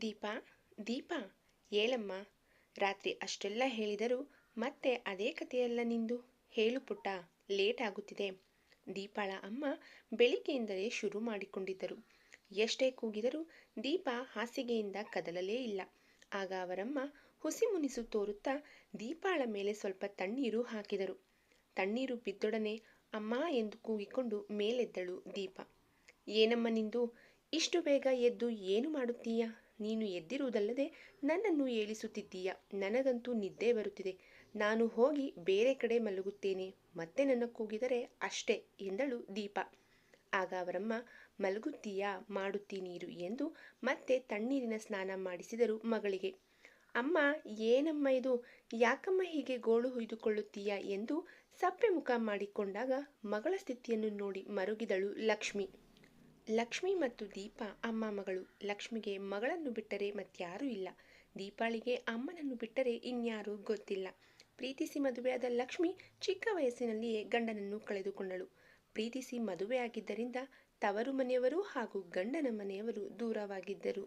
ದೀಪಾ ದೀಪಾ ಏಳಮ್ಮ ರಾತ್ರಿ ಅಷ್ಟೆಲ್ಲ ಹೇಳಿದರೂ ಮತ್ತೆ ಅದೇ ಕಥೆಯಲ್ಲ ನಿಂದು? ಹೇಳು ಪುಟ್ಟ, ಲೇಟ್ ಆಗುತ್ತಿದೆ. ದೀಪಾಳ ಅಮ್ಮ ಬೆಳಿಗ್ಗೆಯಿಂದಲೇ ಶುರು ಮಾಡಿಕೊಂಡಿದ್ದರು. ಎಷ್ಟೇ ಕೂಗಿದರೂ ದೀಪ ಹಾಸಿಗೆಯಿಂದ ಕದಲಲೇ ಇಲ್ಲ. ಆಗ ಅವರಮ್ಮ ಹುಸಿ ಮುನಿಸು ತೋರುತ್ತಾ ದೀಪಾಳ ಮೇಲೆ ಸ್ವಲ್ಪ ತಣ್ಣೀರು ಹಾಕಿದರು. ತಣ್ಣೀರು ಬಿದ್ದೊಡನೆ ಅಮ್ಮ ಎಂದು ಕೂಗಿಕೊಂಡು ಮೇಲೆದ್ದಳು ದೀಪ. ಏನಮ್ಮ ನಿಂದು? ಇಷ್ಟು ಬೇಗ ಎದ್ದು ಏನು ಮಾಡುತ್ತೀಯ? ನೀನು ಎದ್ದಿರುವುದಲ್ಲದೆ ನನ್ನನ್ನು ಏಳಿಸುತ್ತಿದ್ದೀಯ? ನನಗಂತೂ ನಿದ್ದೆ ಬರುತ್ತಿದೆ. ನಾನು ಹೋಗಿ ಬೇರೆ ಕಡೆ ಮಲಗುತ್ತೇನೆ. ಮತ್ತೆ ನನ್ನ ಕೂಗಿದರೆ ಅಷ್ಟೇ ಎಂದಳು ದೀಪ. ಆಗ ಅವರಮ್ಮ, ಮಲಗುತ್ತೀಯಾ? ಮಾಡುತ್ತೀನೀರು ಎಂದು ಮತ್ತೆ ತಣ್ಣೀರಿನ ಸ್ನಾನ ಮಾಡಿಸಿದರು ಮಗಳಿಗೆ. ಅಮ್ಮ, ಏನಮ್ಮ ಇದು? ಯಾಕಮ್ಮ ಹೀಗೆ ಗೋಳು ಹುಯ್ದುಕೊಳ್ಳುತ್ತೀಯಾ ಎಂದು ಸಪ್ಪೆ ಮುಖ ಮಾಡಿಕೊಂಡಾಗ ಮಗಳ ಸ್ಥಿತಿಯನ್ನು ನೋಡಿ ಮರುಗಿದಳು ಲಕ್ಷ್ಮಿ. ಲಕ್ಷ್ಮಿ ಮತ್ತು ದೀಪ ಅಮ್ಮ ಮಗಳು. ಲಕ್ಷ್ಮಿಗೆ ಮಗಳನ್ನು ಬಿಟ್ಟರೆ ಮತ್ಯಾರೂ ಇಲ್ಲ. ದೀಪಾಳಿಗೆ ಅಮ್ಮನನ್ನು ಬಿಟ್ಟರೆ ಇನ್ಯಾರೂ ಗೊತ್ತಿಲ್ಲ. ಪ್ರೀತಿಸಿ ಮದುವೆಯಾದ ಲಕ್ಷ್ಮಿ ಚಿಕ್ಕ ವಯಸ್ಸಿನಲ್ಲಿಯೇ ಗಂಡನನ್ನು ಕಳೆದುಕೊಂಡಳು. ಪ್ರೀತಿಸಿ ಮದುವೆಯಾಗಿದ್ದರಿಂದ ತವರು ಮನೆಯವರು ಹಾಗೂ ಗಂಡನ ಮನೆಯವರು ದೂರವಾಗಿದ್ದರು.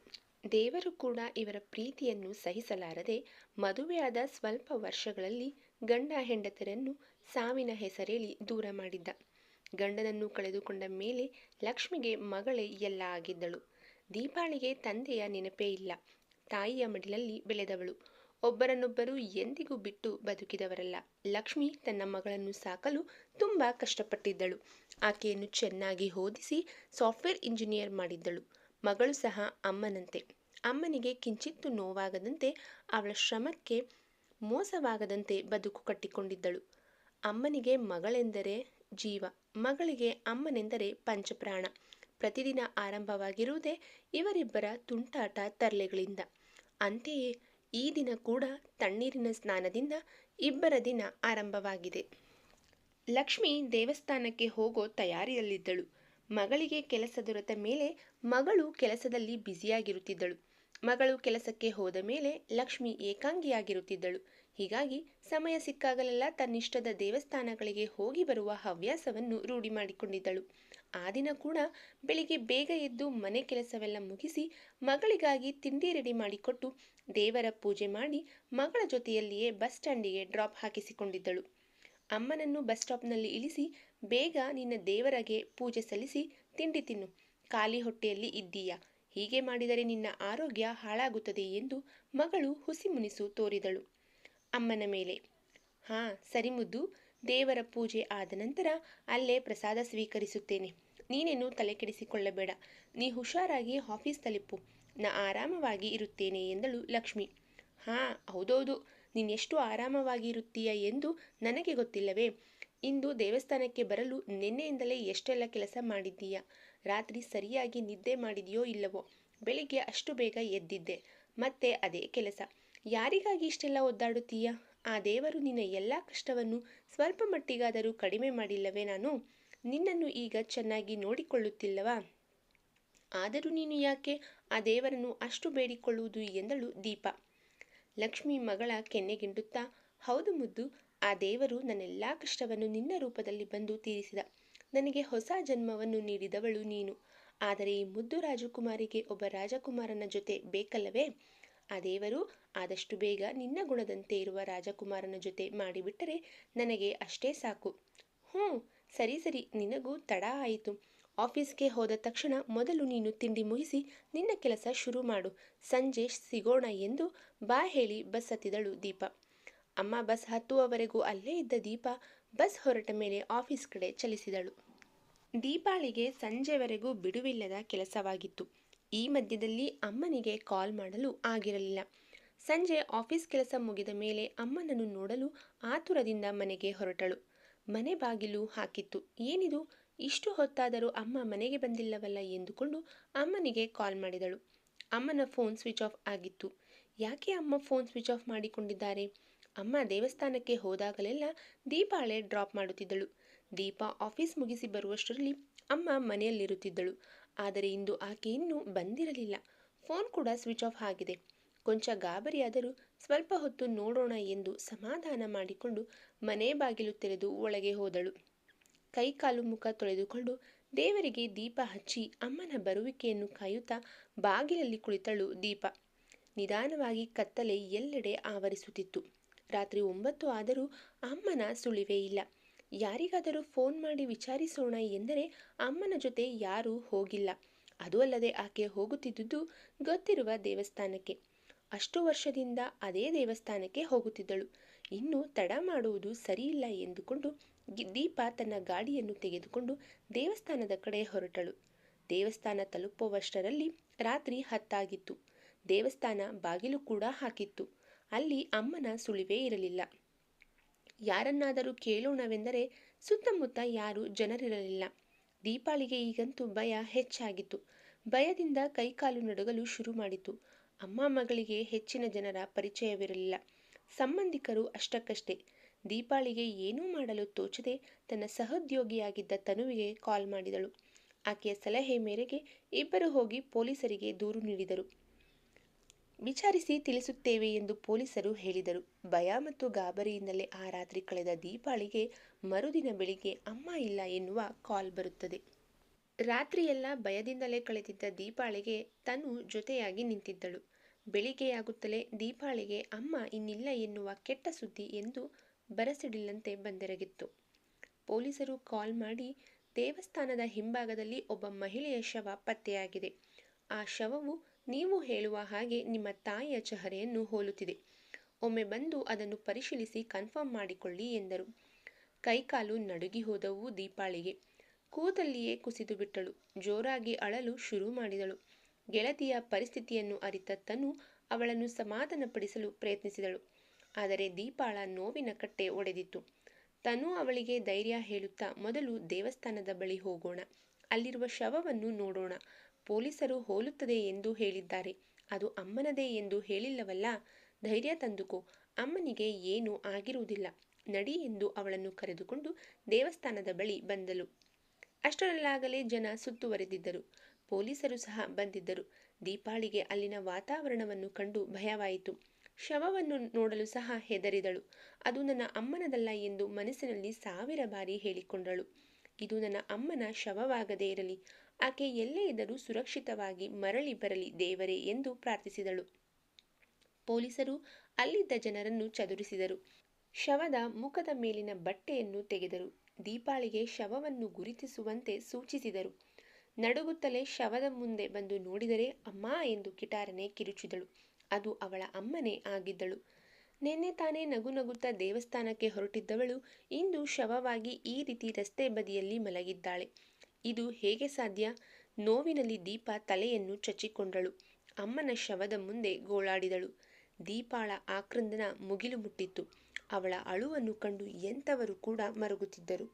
ದೇವರು ಕೂಡ ಇವರ ಪ್ರೀತಿಯನ್ನು ಸಹಿಸಲಾರದೆ ಮದುವೆಯಾದ ಸ್ವಲ್ಪ ವರ್ಷಗಳಲ್ಲಿ ಗಂಡ ಹೆಂಡತರನ್ನು ಸಾವಿನ ಹೆಸರೇಳಿ ದೂರ ಮಾಡಿದ್ದ. ಗಂಡನನ್ನು ಕಳೆದುಕೊಂಡ ಮೇಲೆ ಲಕ್ಷ್ಮಿಗೆ ಮಗಳೇ ಎಲ್ಲ ಆಗಿದ್ದಳು. ದೀಪಾಳಿಗೆ ತಂದೆಯ ನೆನಪೇ ಇಲ್ಲ. ತಾಯಿಯ ಮಡಿಲಲ್ಲಿ ಬೆಳೆದವಳು. ಒಬ್ಬರನ್ನೊಬ್ಬರು ಎಂದಿಗೂ ಬಿಟ್ಟು ಬದುಕಿದವರಲ್ಲ. ಲಕ್ಷ್ಮಿ ತನ್ನ ಮಗಳನ್ನು ಸಾಕಲು ತುಂಬ ಕಷ್ಟಪಟ್ಟಿದ್ದಳು. ಆಕೆಯನ್ನು ಚೆನ್ನಾಗಿ ಓದಿಸಿ ಸಾಫ್ಟ್ವೇರ್ ಇಂಜಿನಿಯರ್ ಮಾಡಿದ್ದಳು. ಮಗಳು ಸಹ ಅಮ್ಮನಂತೆ. ಅಮ್ಮನಿಗೆ ಕಿಂಚಿತ್ತು ನೋವಾಗದಂತೆ ಅವಳ ಶ್ರಮಕ್ಕೆ ಮೋಸವಾಗದಂತೆ ಬದುಕು ಕಟ್ಟಿಕೊಂಡಿದ್ದಳು. ಅಮ್ಮನಿಗೆ ಮಗಳೆಂದರೆ ಜೀವ. ಮಗಳಿಗೆ ಅಮ್ಮನೆಂದರೆ ಪಂಚಪ್ರಾಣ. ಪ್ರತಿದಿನ ಆರಂಭವಾಗಿರುವುದೇ ಇವರಿಬ್ಬರ ತುಂಟಾಟ ತರ್ಲೆಗಳಿಂದ. ಅಂತೆಯೇ ಈ ದಿನ ಕೂಡ ತಣ್ಣೀರಿನ ಸ್ನಾನದಿಂದ ಇಬ್ಬರ ದಿನ ಆರಂಭವಾಗಿದೆ. ಲಕ್ಷ್ಮಿ ದೇವಸ್ಥಾನಕ್ಕೆ ಹೋಗೋ ತಯಾರಿಯಲ್ಲಿದ್ದಳು. ಮಗಳಿಗೆ ಕೆಲಸ ದೊರೆತ ಮೇಲೆ ಮಗಳು ಕೆಲಸದಲ್ಲಿ ಬ್ಯುಸಿಯಾಗಿರುತ್ತಿದ್ದಳು. ಮಗಳು ಕೆಲಸಕ್ಕೆ ಹೋದ ಮೇಲೆ ಲಕ್ಷ್ಮಿ ಏಕಾಂಗಿಯಾಗಿರುತ್ತಿದ್ದಳು. ಹೀಗಾಗಿ ಸಮಯ ಸಿಕ್ಕಾಗಲೆಲ್ಲ ತನ್ನಿಷ್ಟದ ದೇವಸ್ಥಾನಗಳಿಗೆ ಹೋಗಿ ಬರುವ ಹವ್ಯಾಸವನ್ನು ರೂಢಿ ಮಾಡಿಕೊಂಡಿದ್ದಳು. ಆ ದಿನ ಕೂಡ ಬೆಳಿಗ್ಗೆ ಬೇಗ ಎದ್ದು ಮನೆ ಕೆಲಸವೆಲ್ಲ ಮುಗಿಸಿ ಮಗಳಿಗಾಗಿ ತಿಂಡಿ ರೆಡಿ ಮಾಡಿಕೊಟ್ಟು ದೇವರ ಪೂಜೆ ಮಾಡಿ ಮಗಳ ಜೊತೆಯಲ್ಲಿಯೇ ಬಸ್ ಸ್ಟ್ಯಾಂಡಿಗೆ ಡ್ರಾಪ್ ಹಾಕಿಸಿಕೊಂಡಿದ್ದಳು. ಅಮ್ಮನನ್ನು ಬಸ್ ಸ್ಟಾಪ್ನಲ್ಲಿ ಇಳಿಸಿ ಬೇಗ ನಿನ್ನ ದೇವರಗೆ ಪೂಜೆ ಸಲ್ಲಿಸಿ ತಿಂಡಿ ತಿನ್ನು. ಖಾಲಿ ಹೊಟ್ಟೆಯಲ್ಲಿ ಇದ್ದೀಯಾ? ಹೀಗೆ ಮಾಡಿದರೆ ನಿನ್ನ ಆರೋಗ್ಯ ಹಾಳಾಗುತ್ತದೆ ಎಂದು ಮಗಳು ಹುಸಿ ಮುನಿಸು ತೋರಿದಳು. ಅಮ್ಮನ ಮೇಲೆ. ಹಾಂ ಸರಿ ಮುದ್ದು ದೇವರ ಪೂಜೆ ಆದ ನಂತರ ಅಲ್ಲೇ ಪ್ರಸಾದ ಸ್ವೀಕರಿಸುತ್ತೇನೆ. ನೀನೇನು ತಲೆ ಕೆಡಿಸಿಕೊಳ್ಳಬೇಡ ನೀ ಹುಷಾರಾಗಿ ಆಫೀಸ್ ತಲುಪು. ನಾ ಆರಾಮವಾಗಿ ಇರುತ್ತೇನೆ ಎಂದಳು ಲಕ್ಷ್ಮಿ. ಹಾಂ, ಹೌದೌದು. ನೀನೆಷ್ಟು ಆರಾಮವಾಗಿ ಇರುತ್ತೀಯ ಎಂದು ನನಗೆ ಗೊತ್ತಿಲ್ಲವೇ. ಇಂದು ದೇವಸ್ಥಾನಕ್ಕೆ ಬರಲು ನಿನ್ನೆಯಿಂದಲೇ ಎಷ್ಟೆಲ್ಲ ಕೆಲಸ ಮಾಡಿದ್ದೀಯ? ರಾತ್ರಿ ಸರಿಯಾಗಿ ನಿದ್ದೆ ಮಾಡಿದೆಯೋ ಇಲ್ಲವೋ? ಬೆಳಿಗ್ಗೆ ಅಷ್ಟು ಬೇಗ ಎದ್ದಿದ್ದೆ. ಮತ್ತೆ ಅದೇ ಕೆಲಸ. ಯಾರಿಗಾಗಿ ಇಷ್ಟೆಲ್ಲ ಒದ್ದಾಡುತ್ತೀಯ? ಆ ದೇವರು ನಿನ್ನ ಎಲ್ಲ ಕಷ್ಟವನ್ನು ಸ್ವಲ್ಪ ಮಟ್ಟಿಗಾದರೂ ಕಡಿಮೆ ಮಾಡಿಲ್ಲವೇ ನಾನು? ನಿನ್ನನ್ನು ಈಗ ಚೆನ್ನಾಗಿ ನೋಡಿಕೊಳ್ಳುತ್ತಿಲ್ಲವಾ? ಆದರೂ ನೀನು ಯಾಕೆ ಆ ದೇವರನ್ನು ಅಷ್ಟು ಬೇಡಿಕೊಳ್ಳುವುದು ಎಂದಳು ದೀಪ. ಲಕ್ಷ್ಮಿ ಮಗಳ ಕೆನ್ನೆಗಿಂಡುತ್ತಾ ಹೌದು ಮುದ್ದು, ಆ ದೇವರು ನನ್ನೆಲ್ಲ ಕಷ್ಟವನ್ನು ನಿನ್ನ ರೂಪದಲ್ಲಿ ಬಂದು ತೀರಿಸಿದ. ನನಗೆ ಹೊಸ ಜನ್ಮವನ್ನು ನೀಡಿದವಳು ನೀನು. ಆದರೆ ಈ ಮುದ್ದು ರಾಜಕುಮಾರಿಗೆ ಒಬ್ಬ ರಾಜಕುಮಾರನ ಜೊತೆ ಬೇಕಲ್ಲವೇ? ಆ ದೇವರು ಆದಷ್ಟು ಬೇಗ ನಿನ್ನ ಗುಣದಂತೆ ಇರುವ ರಾಜಕುಮಾರನ ಜೊತೆ ಮಾಡಿಬಿಟ್ಟರೆ ನನಗೆ ಅಷ್ಟೇ ಸಾಕು. ಹ್ಞೂ, ಸರಿ ಸರಿ, ನಿನಗೂ ತಡ ಆಯಿತು. ಆಫೀಸ್ಗೆ ಹೋದ ತಕ್ಷಣ ಮೊದಲು ನೀನು ತಿಂಡಿ ಮುಗಿಸಿ ನಿನ್ನ ಕೆಲಸ ಶುರು ಮಾಡು. ಸಂಜೆ ಸಿಗೋಣ ಎಂದು ಬಾ ಹೇಳಿ ಬಸ್ ಹತ್ತಿದಳು ದೀಪ. ಅಮ್ಮ ಬಸ್ ಹತ್ತುವವರೆಗೂ ಅಲ್ಲೇ ಇದ್ದ ದೀಪ ಬಸ್ ಹೊರಟ ಮೇಲೆ ಆಫೀಸ್ ಕಡೆ ಚಲಿಸಿದಳು. ದೀಪಾಳಿಗೆ ಸಂಜೆವರೆಗೂ ಬಿಡುವಿಲ್ಲದ ಕೆಲಸವಾಗಿತ್ತು. ಈ ಮಧ್ಯದಲ್ಲಿ ಅಮ್ಮನಿಗೆ ಕಾಲ್ ಮಾಡಲು ಆಗಿರಲಿಲ್ಲ. ಸಂಜೆ ಆಫೀಸ್ ಕೆಲಸ ಮುಗಿದ ಮೇಲೆ ಅಮ್ಮನನ್ನು ನೋಡಲು ಆತುರದಿಂದ ಮನೆಗೆ ಹೊರಟಳು. ಮನೆ ಬಾಗಿಲು ಹಾಕಿತ್ತು. ಏನಿದು? ಇಷ್ಟು ಹೊತ್ತಾದರೂ ಅಮ್ಮ ಮನೆಗೆ ಬಂದಿಲ್ಲವಲ್ಲ ಎಂದುಕೊಂಡು ಅಮ್ಮನಿಗೆ ಕಾಲ್ ಮಾಡಿದಳು. ಅಮ್ಮನ ಫೋನ್ ಸ್ವಿಚ್ ಆಫ್ ಆಗಿತ್ತು. ಯಾಕೆ ಅಮ್ಮ ಫೋನ್ ಸ್ವಿಚ್ ಆಫ್ ಮಾಡಿಕೊಂಡಿದ್ದಾರೆ? ಅಮ್ಮ ದೇವಸ್ಥಾನಕ್ಕೆ ಹೋದಾಗಲೆಲ್ಲ ದೀಪಾಳೆ ಡ್ರಾಪ್ ಮಾಡುತ್ತಿದ್ದಳು. ದೀಪ ಆಫೀಸ್ ಮುಗಿಸಿ ಬರುವಷ್ಟರಲ್ಲಿ ಅಮ್ಮ ಮನೆಯಲ್ಲಿರುತ್ತಿದ್ದಳು. ಆದರೆ ಇಂದು ಆಕೆ ಇನ್ನೂ ಬಂದಿರಲಿಲ್ಲ. ಫೋನ್ ಕೂಡ ಸ್ವಿಚ್ ಆಫ್ ಆಗಿದೆ. ಕೊಂಚ ಗಾಬರಿಯಾದರೂ ಸ್ವಲ್ಪ ಹೊತ್ತು ನೋಡೋಣ ಎಂದು ಸಮಾಧಾನ ಮಾಡಿಕೊಂಡು ಮನೆ ಬಾಗಿಲು ತೆರೆದು ಒಳಗೆ ಹೋದಳು. ಕೈಕಾಲು ಮುಖ ತೊಳೆದುಕೊಂಡು ದೇವರಿಗೆ ದೀಪ ಹಚ್ಚಿ ಅಮ್ಮನ ಬರುವಿಕೆಯನ್ನು ಕಾಯುತ್ತಾ ಬಾಗಿಲಲ್ಲಿ ಕುಳಿತಳು ದೀಪ. ನಿಧಾನವಾಗಿ ಕತ್ತಲೆ ಎಲ್ಲೆಡೆ ಆವರಿಸುತ್ತಿತ್ತು. ರಾತ್ರಿ ಒಂಬತ್ತು ಆದರೂ ಅಮ್ಮನ ಸುಳಿವೇ ಇಲ್ಲ. ಯಾರಿಗಾದರೂ ಫೋನ್ ಮಾಡಿ ವಿಚಾರಿಸೋಣ ಎಂದರೆ ಅಮ್ಮನ ಜೊತೆ ಯಾರೂ ಹೋಗಿಲ್ಲ. ಅದು ಅಲ್ಲದೆ ಆಕೆ ಹೋಗುತ್ತಿದ್ದುದು ಗೊತ್ತಿರುವ ದೇವಸ್ಥಾನಕ್ಕೆ. ಅಷ್ಟು ವರ್ಷದಿಂದ ಅದೇ ದೇವಸ್ಥಾನಕ್ಕೆ ಹೋಗುತ್ತಿದ್ದಳು. ಇನ್ನು ತಡ ಮಾಡುವುದು ಸರಿಯಿಲ್ಲ ಎಂದುಕೊಂಡು ದೀಪ ತನ್ನ ಗಾಡಿಯನ್ನು ತೆಗೆದುಕೊಂಡು ದೇವಸ್ಥಾನದ ಕಡೆ ಹೊರಟಳು. ದೇವಸ್ಥಾನ ತಲುಪುವಷ್ಟರಲ್ಲಿ ರಾತ್ರಿ ಹತ್ತಾಗಿತ್ತು. ದೇವಸ್ಥಾನ ಬಾಗಿಲು ಕೂಡ ಹಾಕಿತ್ತು. ಅಲ್ಲಿ ಅಮ್ಮನ ಸುಳಿವೇ ಇರಲಿಲ್ಲ. ಯಾರನ್ನಾದರೂ ಕೇಳೋಣವೆಂದರೆ ಸುತ್ತಮುತ್ತ ಯಾರೂ ಜನರಿರಲಿಲ್ಲ. ದೀಪಾಳಿಗೆ ಈಗಂತೂ ಭಯ ಹೆಚ್ಚಾಗಿತ್ತು. ಭಯದಿಂದ ಕೈಕಾಲು ನಡುಗಲು ಶುರು ಮಾಡಿತು. ಅಮ್ಮ ಮಗಳಿಗೆ ಹೆಚ್ಚಿನ ಜನರ ಪರಿಚಯವಿರಲಿಲ್ಲ. ಸಂಬಂಧಿಕರು ಅಷ್ಟಕ್ಕಷ್ಟೇ. ದೀಪಾಳಿಗೆ ಏನೂ ಮಾಡಲು ತೋಚದೆ ತನ್ನ ಸಹೋದ್ಯೋಗಿಯಾಗಿದ್ದ ತನುವಿಗೆ ಕಾಲ್ ಮಾಡಿದಳು. ಆಕೆಯ ಸಲಹೆ ಮೇರೆಗೆ ಇಬ್ಬರು ಹೋಗಿ ಪೊಲೀಸರಿಗೆ ದೂರು ನೀಡಿದರು. ವಿಚಾರಿಸಿ ತಿಳಿಸುತ್ತೇವೆ ಎಂದು ಪೊಲೀಸರು ಹೇಳಿದರು. ಭಯ ಮತ್ತು ಗಾಬರಿಯಿಂದಲೇ ಆ ರಾತ್ರಿ ಕಳೆದ ದೀಪಾಳಿಗೆ ಮರುದಿನ ಬೆಳಿಗ್ಗೆ ಅಮ್ಮ ಇಲ್ಲ ಎನ್ನುವ ಕಾಲ್ ಬರುತ್ತದೆ. ರಾತ್ರಿಯೆಲ್ಲ ಭಯದಿಂದಲೇ ಕಳೆದಿದ್ದ ದೀಪಾಳಿಗೆ ತನು ಜೊತೆಯಾಗಿ ನಿಂತಿದ್ದಳು. ಬೆಳಿಗ್ಗೆಯಾಗುತ್ತಲೇ ದೀಪಾಳಿಗೆ ಅಮ್ಮ ಇನ್ನಿಲ್ಲ ಎನ್ನುವ ಕೆಟ್ಟ ಸುದ್ದಿ ಎಂದು ಬರಸಿಡಿಲ್ಲಂತೆ ಬಂದೆರಗಿತ್ತು. ಪೊಲೀಸರು ಕಾಲ್ ಮಾಡಿ, ದೇವಸ್ಥಾನದ ಹಿಂಭಾಗದಲ್ಲಿ ಒಬ್ಬ ಮಹಿಳೆಯ ಶವ ಪತ್ತೆಯಾಗಿದೆ. ಆ ಶವವು ನೀವು ಹೇಳುವ ಹಾಗೆ ನಿಮ್ಮ ತಾಯಿಯ ಚಹರೆಯನ್ನು ಹೋಲುತ್ತಿದೆ. ಒಮ್ಮೆ ಬಂದು ಅದನ್ನು ಪರಿಶೀಲಿಸಿ ಕನ್ಫರ್ಮ್ ಮಾಡಿಕೊಳ್ಳಿ ಎಂದರು. ಕೈಕಾಲು ನಡುಗಿ ಹೋದವು ದೀಪಾಳಿಗೆ. ಕೂತಲ್ಲಿಯೇ ಕುಸಿದು ಬಿಟ್ಟಳು. ಜೋರಾಗಿ ಅಳಲು ಶುರು ಮಾಡಿದಳು. ಗೆಳತಿಯ ಪರಿಸ್ಥಿತಿಯನ್ನು ಅರಿತ ತನು ಅವಳನ್ನು ಸಮಾಧಾನಪಡಿಸಲು ಪ್ರಯತ್ನಿಸಿದಳು. ಆದರೆ ದೀಪಾಳ ನೋವಿನ ಕಟ್ಟೆ ಒಡೆದಿತ್ತು. ತನು ಅವಳಿಗೆ ಧೈರ್ಯ ಹೇಳುತ್ತಾ, ಮೊದಲು ದೇವಸ್ಥಾನದ ಬಳಿ ಹೋಗೋಣ. ಅಲ್ಲಿರುವ ಶವವನ್ನು ನೋಡೋಣ. ಪೊಲೀಸರು ಹೋಲುತ್ತದೆ ಎಂದು ಹೇಳಿದ್ದಾರೆ. ಅದು ಅಮ್ಮನದೇ ಎಂದು ಹೇಳಿಲ್ಲವಲ್ಲ, ಧೈರ್ಯ ತಂದುಕೊ, ಅಮ್ಮನಿಗೆ ಏನೂ ಆಗಿರುವುದಿಲ್ಲ, ನಡಿ ಎಂದು ಅವಳನ್ನು ಕರೆದುಕೊಂಡು ದೇವಸ್ಥಾನದ ಬಳಿ ಬಂದಳು. ಅಷ್ಟರಲ್ಲಾಗಲೇ ಜನ ಸುತ್ತುವರೆದಿದ್ದರು. ಪೊಲೀಸರು ಸಹ ಬಂದಿದ್ದರು. ದೀಪಾಳಿಗೆ ಅಲ್ಲಿನ ವಾತಾವರಣವನ್ನು ಕಂಡು ಭಯವಾಯಿತು. ಶವವನ್ನು ನೋಡಲು ಸಹ ಹೆದರಿದಳು. ಅದು ನನ್ನ ಅಮ್ಮನದಲ್ಲ ಎಂದು ಮನಸ್ಸಿನಲ್ಲಿ ಸಾವಿರ ಬಾರಿ ಹೇಳಿಕೊಂಡಳು. ಇದು ನನ್ನ ಅಮ್ಮನ ಶವವಾಗದೇ ಇರಲಿ. ಆಕೆ ಎಲ್ಲೇ ಇದ್ದರೂ ಸುರಕ್ಷಿತವಾಗಿ ಮರಳಿ ಬರಲಿ ದೇವರೇ ಎಂದು ಪ್ರಾರ್ಥಿಸಿದಳು. ಪೊಲೀಸರು ಅಲ್ಲಿದ್ದ ಜನರನ್ನು ಚದುರಿಸಿದರು. ಶವದ ಮುಖದ ಮೇಲಿನ ಬಟ್ಟೆಯನ್ನು ತೆಗೆದರು. ದೀಪಾಳಿಗೆ ಶವವನ್ನು ಗುರುತಿಸುವಂತೆ ಸೂಚಿಸಿದರು. ನಡುಗುತ್ತಲೇ ಶವದ ಮುಂದೆ ಬಂದು ನೋಡಿದರೆ, ಅಮ್ಮ ಎಂದು ಕಿಟಾರನೆ ಕಿರುಚಿದಳು. ಅದು ಅವಳ ಅಮ್ಮನೇ ಆಗಿದ್ದಳು. ನಿನ್ನೆ ತಾನೇ ನಗು ನಗುತ್ತಾ ದೇವಸ್ಥಾನಕ್ಕೆ ಹೊರಟಿದ್ದವಳು ಇಂದು ಶವವಾಗಿ ಈ ರೀತಿ ರಸ್ತೆ ಬದಿಯಲ್ಲಿ ಮಲಗಿದ್ದಾಳೆ. ಇದು ಹೇಗೆ ಸಾಧ್ಯ? ನೋವಿನಲ್ಲಿ ದೀಪ ತಲೆಯನ್ನು ಚಚ್ಚಿಕೊಂಡಳು. ಅಮ್ಮನ ಶವದ ಮುಂದೆ ಗೋಳಾಡಿದಳು. ದೀಪಾಳ ಆಕ್ರಂದನ ಮುಗಿಲು ಮುಟ್ಟಿತ್ತು. ಅವಳ ಅಳುವನ್ನು ಕಂಡು ಎಂಥವರು ಕೂಡ ಮರುಗುತ್ತಿದ್ದರು.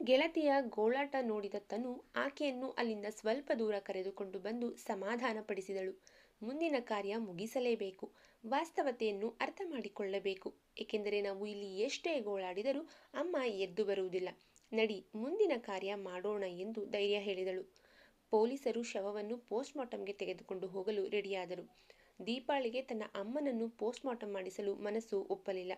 ಗೆಳತಿಯ ಗೋಳಾಟ ನೋಡಿದ ತನು ಆಕೆಯನ್ನು ಅಲ್ಲಿಂದ ಸ್ವಲ್ಪ ದೂರ ಕರೆದುಕೊಂಡು ಬಂದು ಸಮಾಧಾನಪಡಿಸಿದಳು. ಮುಂದಿನ ಕಾರ್ಯ ಮುಗಿಸಲೇಬೇಕು. ವಾಸ್ತವತೆಯನ್ನು ಅರ್ಥ ಮಾಡಿಕೊಳ್ಳಬೇಕು ಏಕೆಂದರೆ ನಾವು ಇಲ್ಲಿ ಎಷ್ಟೇ ಗೋಳಾಡಿದರೂ ಅಮ್ಮ ಎದ್ದು ಬರುವುದಿಲ್ಲ. ನಡಿ, ಮುಂದಿನ ಕಾರ್ಯ ಮಾಡೋಣ ಎಂದು ಧೈರ್ಯ ಹೇಳಿದಳು. ಪೊಲೀಸರು ಶವವನ್ನು ಪೋಸ್ಟ್ಮಾರ್ಟಂಗೆ ತೆಗೆದುಕೊಂಡು ಹೋಗಲು ರೆಡಿಯಾದರು. ದೀಪಾಳಿಗೆ ತನ್ನ ಅಮ್ಮನನ್ನು ಪೋಸ್ಟ್ಮಾರ್ಟಂ ಮಾಡಿಸಲು ಮನಸ್ಸು ಒಪ್ಪಲಿಲ್ಲ.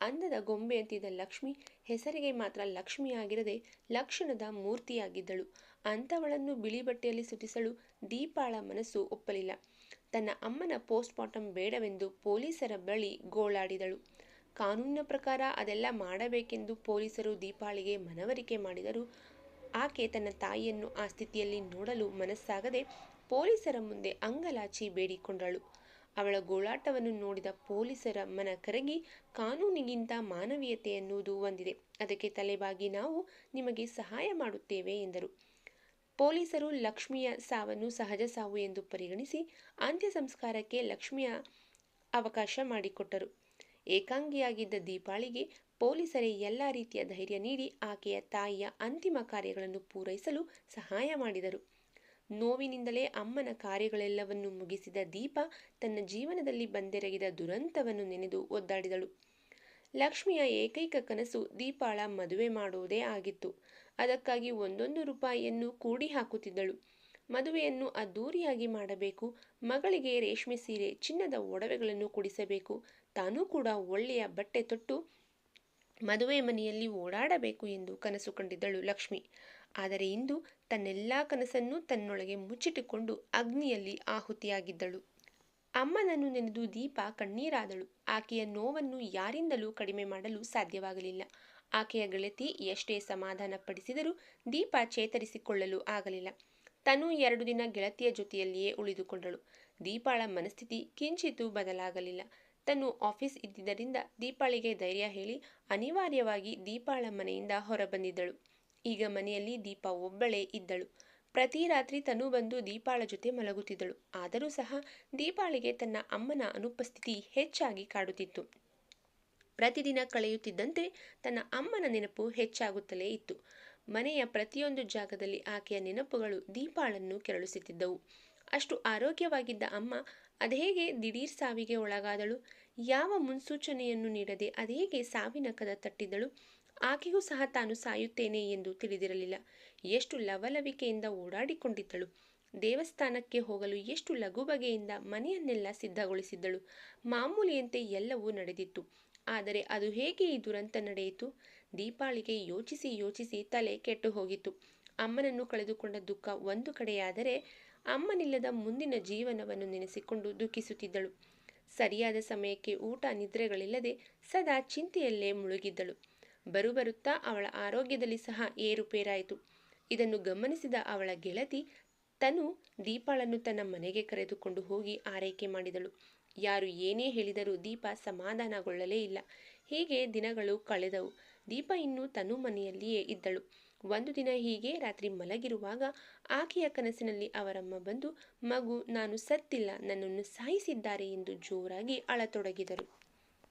ಅಂದದ ಗೊಂಬೆ ಅಂತಿದ್ದ ಲಕ್ಷ್ಮಿ ಹೆಸರಿಗೆ ಮಾತ್ರ ಲಕ್ಷ್ಮಿಯಾಗಿರದೆ ಲಕ್ಷಣದ ಮೂರ್ತಿಯಾಗಿದ್ದಳು. ಅಂಥವಳನ್ನು ಬಿಳಿ ಬಟ್ಟೆಯಲ್ಲಿ ಸುತ್ತಿಸಲು ದೀಪಾಳ ಮನಸ್ಸು ಒಪ್ಪಲಿಲ್ಲ. ತನ್ನ ಅಮ್ಮನ ಪೋಸ್ಟ್ಮಾರ್ಟಂ ಬೇಡವೆಂದು ಪೊಲೀಸರ ಬಳಿ ಗೋಳಾಡಿದಳು. ಕಾನೂನಿನ ಪ್ರಕಾರ ಅದೆಲ್ಲ ಮಾಡಬೇಕೆಂದು ಪೊಲೀಸರು ದೀಪಾಳಿಗೆ ಮನವರಿಕೆ ಮಾಡಿದರು. ಆಕೆ ತನ್ನ ತಾಯಿಯನ್ನು ಆ ಸ್ಥಿತಿಯಲ್ಲಿ ನೋಡಲು ಮನಸ್ಸಾಗದೆ ಪೊಲೀಸರ ಮುಂದೆ ಅಂಗಲಾಚಿ ಬೇಡಿಕೊಂಡಳು. ಅವಳ ಗೋಳಾಟವನ್ನು ನೋಡಿದ ಪೊಲೀಸರ ಮನ ಕರಗಿ, ಕಾನೂನಿಗಿಂತ ಮಾನವೀಯತೆ ಎನ್ನುವುದು ಒಂದಿದೆ. ಅದಕ್ಕೆ ತಲೆಬಾಗಿ ನಾವು ನಿಮಗೆ ಸಹಾಯ ಮಾಡುತ್ತೇವೆ ಎಂದರು. ಪೊಲೀಸರು ಲಕ್ಷ್ಮಿಯ ಸಾವನ್ನು ಸಹಜ ಸಾವು ಎಂದು ಪರಿಗಣಿಸಿ ಅಂತ್ಯ ಸಂಸ್ಕಾರಕ್ಕೆ ಲಕ್ಷ್ಮಿಯ ಅವಕಾಶ ಮಾಡಿಕೊಟ್ಟರು. ಏಕಾಂಗಿಯಾಗಿದ್ದ ದೀಪಾಳಿಗೆ ಪೊಲೀಸರೇ ಎಲ್ಲ ರೀತಿಯ ಧೈರ್ಯ ನೀಡಿ ಆಕೆಯ ತಾಯಿಯ ಅಂತಿಮ ಕಾರ್ಯಗಳನ್ನು ಪೂರೈಸಲು ಸಹಾಯ ಮಾಡಿದರು. ನೋವಿನಿಂದಲೇ ಅಮ್ಮನ ಕಾರ್ಯಗಳೆಲ್ಲವನ್ನು ಮುಗಿಸಿದ ದೀಪ ತನ್ನ ಜೀವನದಲ್ಲಿ ಬಂದೆರಗಿದ ದುರಂತವನ್ನು ನೆನೆದು ಒದ್ದಾಡಿದಳು. ಲಕ್ಷ್ಮಿಯ ಏಕೈಕ ಕನಸು ದೀಪಾಳ ಮದುವೆ ಮಾಡುವುದೇ ಆಗಿತ್ತು. ಅದಕ್ಕಾಗಿ ಒಂದೊಂದು ರೂಪಾಯಿಯನ್ನು ಕೂಡಿ ಹಾಕುತ್ತಿದ್ದಳು. ಮದುವೆಯನ್ನು ಅದ್ದೂರಿಯಾಗಿ ಮಾಡಬೇಕು. ಮಗಳಿಗೆ ರೇಷ್ಮೆ ಸೀರೆ, ಚಿನ್ನದ ಒಡವೆಗಳನ್ನು ಕೊಡಿಸಬೇಕು. ತಾನೂ ಕೂಡ ಒಳ್ಳೆಯ ಬಟ್ಟೆ ತೊಟ್ಟು ಮದುವೆ ಮನೆಯಲ್ಲಿ ಓಡಾಡಬೇಕು ಎಂದು ಕನಸು ಕಂಡಿದ್ದಳು ಲಕ್ಷ್ಮಿ. ಆದರೆ ಇಂದು ತನ್ನೆಲ್ಲ ಕನಸನ್ನು ತನ್ನೊಳಗೆ ಮುಚ್ಚಿಟ್ಟುಕೊಂಡು ಅಗ್ನಿಯಲ್ಲಿ ಆಹುತಿಯಾಗಿದ್ದಳು. ಅಮ್ಮನನ್ನು ನೆನೆದು ದೀಪ ಕಣ್ಣೀರಾದಳು. ಆಕೆಯ ನೋವನ್ನು ಯಾರಿಂದಲೂ ಕಡಿಮೆ ಮಾಡಲು ಸಾಧ್ಯವಾಗಲಿಲ್ಲ. ಆಕೆಯ ಗೆಳತಿ ಎಷ್ಟೇ ಸಮಾಧಾನ ಪಡಿಸಿದರೂ ದೀಪ ಚೇತರಿಸಿಕೊಳ್ಳಲು ಆಗಲಿಲ್ಲ. ತನು ಎರಡು ದಿನ ಗೆಳತಿಯ ಜೊತೆಯಲ್ಲಿಯೇ ಉಳಿದುಕೊಂಡಳು. ದೀಪಾಳ ಮನಸ್ಥಿತಿ ಕಿಂಚಿತೂ ಬದಲಾಗಲಿಲ್ಲ. ತನು ಆಫೀಸ್ ಇದ್ದಿದ್ದರಿಂದ ದೀಪಾಳಿಗೆ ಧೈರ್ಯ ಹೇಳಿ ಅನಿವಾರ್ಯವಾಗಿ ದೀಪಾಳ ಮನೆಯಿಂದ ಹೊರಬಂದಿದ್ದಳು. ಈಗ ಮನೆಯಲ್ಲಿ ದೀಪ ಒಬ್ಬಳೇ ಇದ್ದಳು. ಪ್ರತಿ ರಾತ್ರಿ ತನು ಬಂದು ದೀಪಾಳ ಜೊತೆ ಮಲಗುತ್ತಿದ್ದಳು. ಆದರೂ ಸಹ ದೀಪಾಳಿಗೆ ತನ್ನ ಅಮ್ಮನ ಅನುಪಸ್ಥಿತಿ ಹೆಚ್ಚಾಗಿ ಕಾಡುತ್ತಿತ್ತು. ಪ್ರತಿದಿನ ಕಳೆಯುತ್ತಿದ್ದಂತೆ ತನ್ನ ಅಮ್ಮನ ನೆನಪು ಹೆಚ್ಚಾಗುತ್ತಲೇ ಇತ್ತು. ಮನೆಯ ಪ್ರತಿಯೊಂದು ಜಾಗದಲ್ಲಿ ಆಕೆಯ ನೆನಪುಗಳು ದೀಪಾಳನ್ನು ಕೆರಳಿಸುತ್ತಿದ್ದವು. ಅಷ್ಟು ಆರೋಗ್ಯವಾಗಿದ್ದ ಅಮ್ಮ ಅದೇಗೆ ದಿಢೀರ್ ಸಾವಿಗೆ ಒಳಗಾದಳು. ಯಾವ ಮುನ್ಸೂಚನೆಯನ್ನು ನೀಡದೆ ಅದೇಗೆ ಸಾವಿನ ಕದ ತಟ್ಟಿದ್ದಳು ಆಕೆಗೂ ಸಹ ತಾನು ಸಾಯುತ್ತೇನೆ ಎಂದು ತಿಳಿದಿರಲಿಲ್ಲ. ಎಷ್ಟು ಲವಲವಿಕೆಯಿಂದ ಓಡಾಡಿಕೊಂಡಿದ್ದಳು. ದೇವಸ್ಥಾನಕ್ಕೆ ಹೋಗಲು ಎಷ್ಟು ಲಘು ಬಗೆಯಿಂದ ಮನೆಯನ್ನೆಲ್ಲ ಸಿದ್ಧಗೊಳಿಸಿದ್ದಳು. ಮಾಮೂಲಿಯಂತೆ ಎಲ್ಲವೂ ನಡೆದಿತ್ತು. ಆದರೆ ಅದು ಹೇಗೆ ಈ ದುರಂತ ನಡೆಯಿತು? ದೀಪಾಳಿಗೆ ಯೋಚಿಸಿ ಯೋಚಿಸಿ ತಲೆ ಕೆಟ್ಟು ಹೋಗಿತ್ತು. ಅಮ್ಮನನ್ನು ಕಳೆದುಕೊಂಡ ದುಃಖ ಒಂದು ಕಡೆಯಾದರೆ ಅಮ್ಮನಿಲ್ಲದ ಮುಂದಿನ ಜೀವನವನ್ನು ನೆನೆಸಿಕೊಂಡು ದುಃಖಿಸುತ್ತಿದ್ದಳು. ಸರಿಯಾದ ಸಮಯಕ್ಕೆ ಊಟ ನಿದ್ರೆಗಳಿಲ್ಲದೆ ಸದಾ ಚಿಂತೆಯಲ್ಲೇ ಮುಳುಗಿದ್ದಳು. ಬರುಬರುತ್ತಾ ಅವಳ ಆರೋಗ್ಯದಲ್ಲಿ ಸಹ ಏರುಪೇರಾಯಿತು. ಇದನ್ನು ಗಮನಿಸಿದ ಅವಳ ಗೆಳತಿ ತನು ದೀಪಾಳನ್ನು ತನ್ನ ಮನೆಗೆ ಕರೆದುಕೊಂಡು ಹೋಗಿ ಆರೈಕೆ ಮಾಡಿದಳು. ಯಾರು ಏನೇ ಹೇಳಿದರೂ ದೀಪ ಸಮಾಧಾನಗೊಳ್ಳಲೇ ಇಲ್ಲ. ಹೀಗೆ ದಿನಗಳು ಕಳೆದವು. ದೀಪ ಇನ್ನೂ ತನು ಮನೆಯಲ್ಲಿಯೇ ಇದ್ದಳು. ಒಂದು ದಿನ ಹೀಗೆ ರಾತ್ರಿ ಮಲಗಿರುವಾಗ ಆಕೆಯ ಕನಸಿನಲ್ಲಿ ಅವರಮ್ಮ ಬಂದು, ಮಗು, ನಾನು ಸತ್ತಿಲ್ಲ. ನನ್ನನ್ನು ಸಾಯಿಸಿದ್ದಾರೆ ಎಂದು ಜೋರಾಗಿ ಅಳತೊಡಗಿದರು.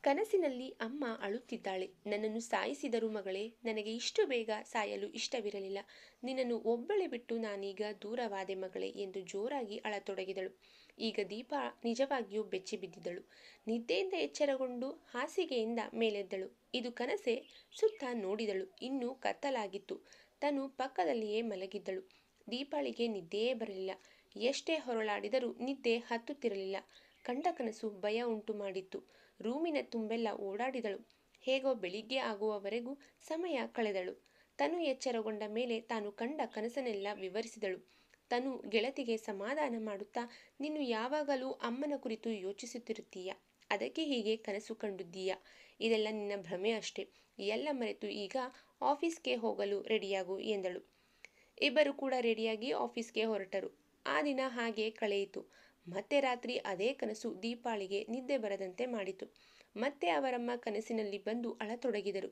ಕನಸಿನಲ್ಲಿ ಅಮ್ಮ ಅಳುತ್ತಿದ್ದಾಳೆ. ನನ್ನನ್ನು ಸಾಯಿಸಿದರು ಮಗಳೇ, ನನಗೆ ಇಷ್ಟು ಬೇಗ ಸಾಯಲು ಇಷ್ಟವಿರಲಿಲ್ಲ. ನಿನ್ನನ್ನು ಒಬ್ಬಳೆ ಬಿಟ್ಟು ನಾನೀಗ ದೂರವಾದೆ ಮಗಳೇ ಎಂದು ಜೋರಾಗಿ ಅಳತೊಡಗಿದಳು. ಈಗ ದೀಪ ನಿಜವಾಗಿಯೂ ಬೆಚ್ಚಿ ಬಿದ್ದಿದ್ದಳು. ನಿದ್ದೆಯಿಂದ ಎಚ್ಚರಗೊಂಡು ಹಾಸಿಗೆಯಿಂದ ಮೇಲೆದ್ದಳು. ಇದು ಕನಸೆ ಸುತ್ತ ನೋಡಿದಳು. ಇನ್ನೂ ಕತ್ತಲಾಗಿತ್ತು. ತನು ಪಕ್ಕದಲ್ಲಿಯೇ ಮಲಗಿದ್ದಳು. ದೀಪಾಳಿಗೆ ನಿದ್ದೆಯೇ ಬರಲಿಲ್ಲ. ಎಷ್ಟೇ ಹೊರಳಾಡಿದರೂ ನಿದ್ದೆ ಹತ್ತುತ್ತಿರಲಿಲ್ಲ. ಕಂಡ ಕನಸು ಭಯ ಉಂಟು ಮಾಡಿತ್ತು. ರೂಮಿನ ತುಂಬೆಲ್ಲ ಓಡಾಡಿದಳು. ಹೇಗೋ ಬೆಳಿಗ್ಗೆ ಆಗುವವರೆಗೂ ಸಮಯ ಕಳೆದಳು. ತನು ಎಚ್ಚರಗೊಂಡ ಮೇಲೆ ತಾನು ಕಂಡ ಕನಸನ್ನೆಲ್ಲ ವಿವರಿಸಿದಳು. ತನು ಗೆಳತಿಗೆ ಸಮಾಧಾನ ಮಾಡುತ್ತಾ, ನೀನು ಯಾವಾಗಲೂ ಅಮ್ಮನ ಕುರಿತು ಯೋಚಿಸುತ್ತಿರುತ್ತೀಯ? ಅದಕ್ಕೆ ಹೀಗೆ ಕನಸು ಕಂಡಿದ್ದೀಯ? ಇದೆಲ್ಲ ನಿನ್ನ ಭ್ರಮೆ ಅಷ್ಟೇ. ಎಲ್ಲ ಮರೆತು ಈಗ ಆಫೀಸ್ಗೆ ಹೋಗಲು ರೆಡಿಯಾಗು ಎಂದಳು. ಇಬ್ಬರು ಕೂಡ ರೆಡಿಯಾಗಿ ಆಫೀಸ್ಗೆ ಹೊರಟರು. ಆ ದಿನ ಹಾಗೆ ಕಳೆಯಿತು. ಮತ್ತೆ ರಾತ್ರಿ ಅದೇ ಕನಸು ದೀಪಾಳಿಗೆ ನಿದ್ದೆ ಬರದಂತೆ ಮಾಡಿತು. ಮತ್ತೆ ಅವರಮ್ಮ ಕನಸಿನಲ್ಲಿ ಬಂದು ಅಳತೊಡಗಿದರು.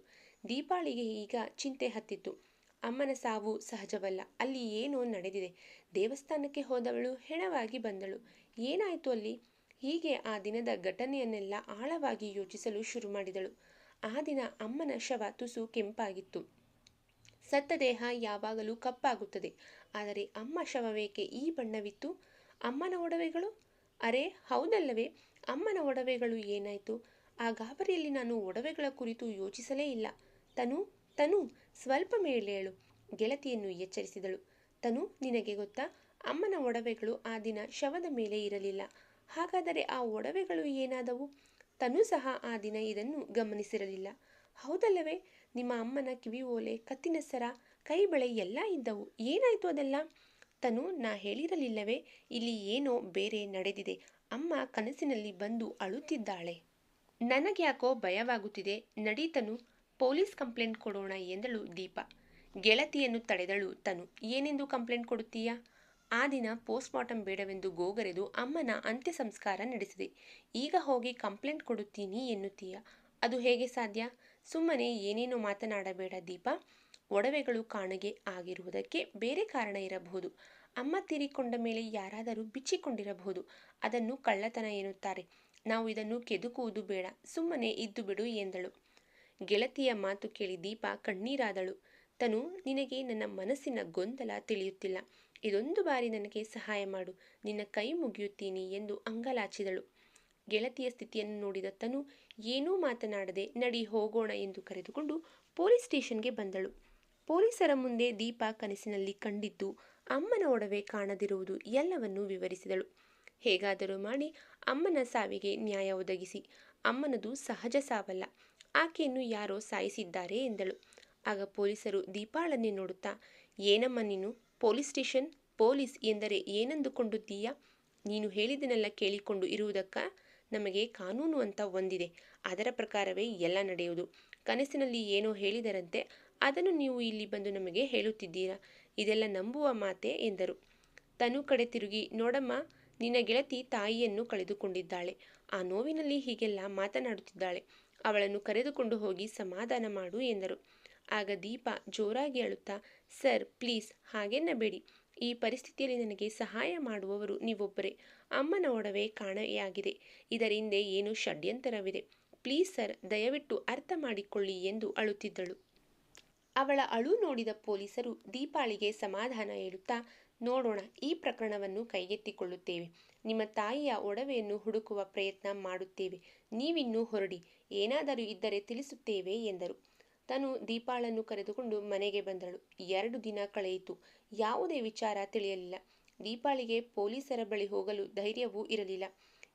ದೀಪಾಳಿಗೆ ಈಗ ಚಿಂತೆ ಹತ್ತಿತ್ತು. ಅಮ್ಮನ ಸಾವು ಸಹಜವಲ್ಲ. ಅಲ್ಲಿ ಏನೋ ನಡೆದಿದೆ. ದೇವಸ್ಥಾನಕ್ಕೆ ಹೋದವಳು ಹೆಣವಾಗಿ ಬಂದಳು. ಏನಾಯಿತು ಅಲ್ಲಿ? ಹೀಗೆ ಆ ದಿನದ ಘಟನೆಯನ್ನೆಲ್ಲ ಆಳವಾಗಿ ಯೋಚಿಸಲು ಶುರು ಮಾಡಿದಳು. ಆ ದಿನ ಅಮ್ಮನ ಶವ ತುಸು ಕೆಂಪಾಗಿತ್ತು. ಸತ್ತ ದೇಹ ಯಾವಾಗಲೂ ಕಪ್ಪಾಗುತ್ತದೆ. ಆದರೆ ಅಮ್ಮ ಶವವೇಕೆ ಈ ಬಣ್ಣವಿತ್ತು? ಅಮ್ಮನ ಒಡವೆಗಳು? ಅರೆ, ಹೌದಲ್ಲವೇ? ಅಮ್ಮನ ಒಡವೆಗಳು ಏನಾಯಿತು? ಆ ಗಾಬರಿಯಲ್ಲಿ ನಾನು ಒಡವೆಗಳ ಕುರಿತು ಯೋಚಿಸಲೇ ಇಲ್ಲ. ತನು ತನು ಸ್ವಲ್ಪ ಮೇಲೇಳು ಗೆಳತಿಯನ್ನು ಎಚ್ಚರಿಸಿದಳು. ತನು, ನಿನಗೆ ಗೊತ್ತಾ, ಅಮ್ಮನ ಒಡವೆಗಳು ಆ ದಿನ ಶವದ ಮೇಲೆ ಇರಲಿಲ್ಲ. ಹಾಗಾದರೆ ಆ ಒಡವೆಗಳು ಏನಾದವು? ತನು ಸಹ ಆ ದಿನ ಇದನ್ನು ಗಮನಿಸಿರಲಿಲ್ಲ. ಹೌದಲ್ಲವೇ? ನಿಮ್ಮ ಅಮ್ಮನ ಕಿವಿ ಓಲೆ, ಕತ್ತಿನ ಸರ, ಕೈ ಬಳೆ ಎಲ್ಲ ಇದ್ದವು. ಏನಾಯಿತು ಅದೆಲ್ಲ? ತನು, ನಾ ಹೇಳಿರಲಿಲ್ಲವೇ? ಇಲ್ಲಿ ಏನೋ ಬೇರೆ ನಡೆದಿದೆ. ಅಮ್ಮ ಕನಸಿನಲ್ಲಿ ಬಂದು ಅಳುತ್ತಿದ್ದಾಳೆ. ನನಗ್ಯಾಕೋ ಭಯವಾಗುತ್ತಿದೆ. ನಡೀತನು ಪೊಲೀಸ್ ಕಂಪ್ಲೇಂಟ್ ಕೊಡೋಣ ಎಂದಳು ದೀಪ. ಗೆಳತಿಯನ್ನು ತಡೆದಳು ತನು. ಏನೆಂದು ಕಂಪ್ಲೇಂಟ್ ಕೊಡುತ್ತೀಯಾ? ಆ ದಿನ ಪೋಸ್ಟ್ ಪೋಸ್ಟ್ಮಾರ್ಟಮ್ ಬೇಡವೆಂದು ಗೋಗರೆದು ಅಮ್ಮನ ಅಂತ್ಯ ಸಂಸ್ಕಾರ ನಡೆಸಿದೆ. ಈಗ ಹೋಗಿ ಕಂಪ್ಲೇಂಟ್ ಕೊಡುತ್ತೀನಿ ಎನ್ನುತ್ತೀಯ? ಅದು ಹೇಗೆ ಸಾಧ್ಯ? ಸುಮ್ಮನೆ ಏನೇನೋ ಮಾತನಾಡಬೇಡ ದೀಪ. ಒಡವೆಗಳು ಕಾಣಗೆ ಆಗಿರುವುದಕ್ಕೆ ಬೇರೆ ಕಾರಣ ಇರಬಹುದು. ಅಮ್ಮ ತೀರಿಕೊಂಡ ಮೇಲೆ ಯಾರಾದರೂ ಬಿಚ್ಚಿಕೊಂಡಿರಬಹುದು. ಅದನ್ನು ಕಳ್ಳತನ ಎನ್ನುತ್ತಾರೆ. ನಾವು ಇದನ್ನು ಕೆದುಕುವುದು ಬೇಡ. ಸುಮ್ಮನೆ ಇದ್ದು ಬಿಡು ಎಂದಳು. ಗೆಳತಿಯ ಮಾತು ಕೇಳಿ ದೀಪ ಕಣ್ಣೀರಾದಳು. ತನು ನಿನಗೆ ನನ್ನ ಮನಸ್ಸಿನ ಗೊಂದಲ ತಿಳಿಯುತ್ತಿಲ್ಲ. ಇದೊಂದು ಬಾರಿ ನನಗೆ ಸಹಾಯ ಮಾಡು. ನಿನ್ನ ಕೈ ಮುಗಿಯುತ್ತೀನಿ ಎಂದು ಅಂಗಲಾಚಿದಳು. ಗೆಳತಿಯ ಸ್ಥಿತಿಯನ್ನು ನೋಡಿದ ತನು ಏನೂ ಮಾತನಾಡದೆ, ನಡಿ ಹೋಗೋಣ ಎಂದು ಕರೆದುಕೊಂಡು ಪೊಲೀಸ್ ಸ್ಟೇಷನ್ಗೆ ಬಂದಳು. ಪೊಲೀಸರ ಮುಂದೆ ದೀಪ ಕನಸಿನಲ್ಲಿ ಕಂಡಿದ್ದು, ಅಮ್ಮನ ಒಡವೆ ಕಾಣದಿರುವುದು ಎಲ್ಲವನ್ನೂ ವಿವರಿಸಿದಳು. ಹೇಗಾದರೂ ಮಾಡಿ, ಅಮ್ಮನ ಸಾವಿಗೆ ನ್ಯಾಯ ಒದಗಿಸಿ. ಅಮ್ಮನದು ಸಹಜ ಸಾವಲ್ಲ. ಆಕೆಯನ್ನು ಯಾರೋ ಸಾಯಿಸಿದ್ದಾರೆ ಎಂದಳು. ಆಗ ಪೊಲೀಸರು ದೀಪಾಳನ್ನೇ ನೋಡುತ್ತಾ, ಏನಮ್ಮ ನೀನು? Police station? ಪೊಲೀಸ್ ಎಂದರೆ ಏನಂದುಕೊಂಡಿದ್ದೀಯಾ? ನೀನು ಹೇಳಿದನೆಲ್ಲ ಕೇಳಿಕೊಂಡು ಇರುವುದಕ್ಕ ನಮಗೆ ಕಾನೂನು ಅಂತ ಒಂದಿದೆ. ಅದರ ಪ್ರಕಾರವೇ ಎಲ್ಲ ನಡೆಯುವುದು. ಕನಸಿನಲ್ಲಿ ಏನೋ ಹೇಳಿದರಂತೆ ಅದನ್ನು ನೀವು ಇಲ್ಲಿ ಬಂದು ನಮಗೆ ಹೇಳುತ್ತಿದ್ದೀರಾ? ಇದೆಲ್ಲ ನಂಬುವ ಮಾತೆ ಎಂದರು. ತನು ಕಡೆ ತಿರುಗಿ, ನೋಡಮ್ಮ, ನಿನ್ನ ಗೆಳತಿ ತಾಯಿಯನ್ನು ಕಳೆದುಕೊಂಡಿದ್ದಾಳೆ. ಆ ನೋವಿನಲ್ಲಿ ಹೀಗೆಲ್ಲ ಮಾತನಾಡುತ್ತಿದ್ದಾಳೆ. ಅವಳನ್ನು ಕರೆದುಕೊಂಡು ಹೋಗಿ ಸಮಾಧಾನ ಮಾಡು ಎಂದರು. ಆಗ ದೀಪ ಜೋರಾಗಿ ಅಳುತ್ತಾ, ಸರ್, ಪ್ಲೀಸ್ ಹಾಗೆನ್ನಬೇಡಿ ಈ ಪರಿಸ್ಥಿತಿಯಲ್ಲಿ ನನಗೆ ಸಹಾಯ ಮಾಡುವವರು ನೀವೊಬ್ಬರೇ. ಅಮ್ಮನ ಒಡವೆ ಕಾಣೆಯಾಗಿದೆ. ಇದರ ಹಿಂದೆ ಏನೋ ಷಡ್ಯಂತರವಿದೆ. ಪ್ಲೀಸ್, ಸರ್, ದಯವಿಟ್ಟು ಅರ್ಥ ಮಾಡಿಕೊಳ್ಳಿ ಎಂದು ಅಳುತ್ತಿದ್ದಳು. ಅವಳ ಅಳು ನೋಡಿದ ಪೊಲೀಸರು ದೀಪಾಳಿಗೆ ಸಮಾಧಾನ ಹೇಳುತ್ತಾ, ನೋಡೋಣ, ಈ ಪ್ರಕರಣವನ್ನು ಕೈಗೆತ್ತಿಕೊಳ್ಳುತ್ತೇವೆ. ನಿಮ್ಮ ತಾಯಿಯ ಒಡವೆಯನ್ನು ಹುಡುಕುವ ಪ್ರಯತ್ನ ಮಾಡುತ್ತೇವೆ. ನೀವಿನ್ನೂ ಹೊರಡಿ. ಏನಾದರೂ ಇದ್ದರೆ ತಿಳಿಸುತ್ತೇವೆ ಎಂದರು. ತನು ದೀಪಾಳನ್ನು ಕರೆದುಕೊಂಡು ಮನೆಗೆ ಬಂದಳು. ಎರಡು ದಿನ ಕಳೆಯಿತು. ಯಾವುದೇ ವಿಚಾರ ತಿಳಿಯಲಿಲ್ಲ. ದೀಪಾಳಿಗೆ ಪೊಲೀಸರ ಬಳಿ ಹೋಗಲು ಧೈರ್ಯವೂ ಇರಲಿಲ್ಲ.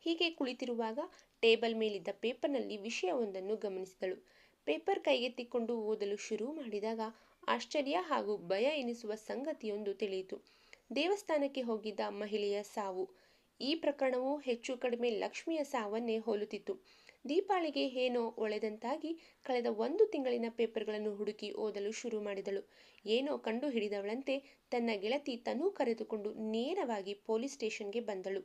ಹೀಗೆ ಕುಳಿತಿರುವಾಗ ಟೇಬಲ್ ಮೇಲಿದ್ದ ಪೇಪರ್ನಲ್ಲಿ ವಿಷಯವೊಂದನ್ನು ಗಮನಿಸಿದಳು. ಪೇಪರ್ ಕೈಗೆತ್ತಿಕೊಂಡು ಓದಲು ಶುರು ಮಾಡಿದಾಗ ಆಶ್ಚರ್ಯ ಹಾಗೂ ಭಯ ಎನಿಸುವ ಸಂಗತಿಯೊಂದು ತಿಳಿಯಿತು. ದೇವಸ್ಥಾನಕ್ಕೆ ಹೋಗಿದ್ದ ಮಹಿಳೆಯ ಸಾವು. ಈ ಪ್ರಕರಣವು ಹೆಚ್ಚು ಕಡಿಮೆ ಲಕ್ಷ್ಮಿಯ ಸಾವನ್ನೇ ಹೋಲುತ್ತಿತ್ತು. ದೀಪಾಳಿಗೆ ಏನೋ ಒಳೆದಂತಾಗಿ ಕಳೆದ ಒಂದು ತಿಂಗಳಿನ ಪೇಪರ್ಗಳನ್ನು ಹುಡುಕಿ ಓದಲು ಶುರು ಮಾಡಿದಳು. ಏನೋ ಕಂಡು ಹಿಡಿದವಳಂತೆ ತನ್ನ ಗೆಳತಿ ತನೂ ಕರೆದುಕೊಂಡು ನೇರವಾಗಿ ಪೊಲೀಸ್ ಸ್ಟೇಷನ್ಗೆ ಬಂದಳು.